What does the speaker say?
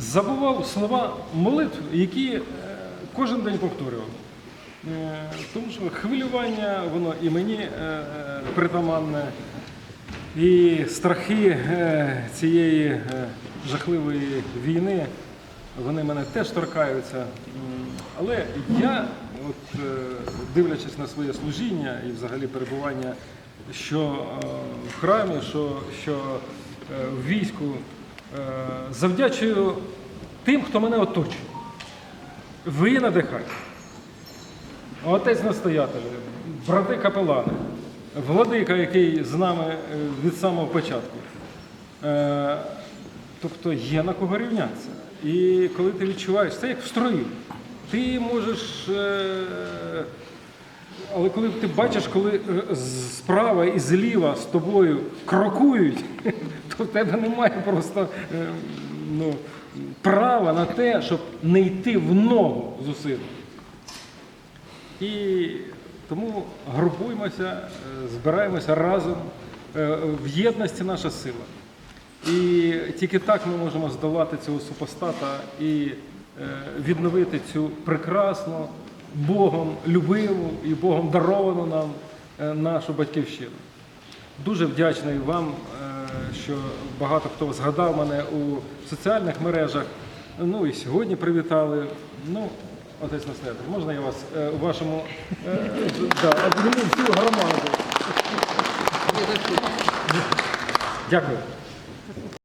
забував слова молитв, які е, кожен день повторював. Е, Тому що хвилювання, воно і мені е, притаманне, і страхи цієї жахливої війни, вони мене теж торкаються. Але я, от, дивлячись на своє служіння і взагалі перебування, що в храмі, що, що в війську, завдячую тим, хто мене оточує. Ви надихаєте. Отець настоятель, брати капелани, владика, який з нами е, від самого початку. Е, Тобто є на кого рівнятися. І коли ти відчуваєш, це як в строю. Ти можеш. Але коли ти бачиш, коли е, справа і зліва з тобою крокують, то в тебе немає просто е, ну, права на те, щоб не йти в ногу зусиль. І тому групуємося, е, збираємося разом. В єдності наша сила. І тільки так ми можемо здолати цього супостата і відновити цю прекрасну, Богом любиву і Богом даровану нам е, нашу батьківщину. Дуже вдячний вам, е, що багато хто згадав мене у соціальних мережах. Ну і сьогодні привітали. Ну, отець настоятель, можна я вас е, у вашому да, обніму всю громаду? Дякую.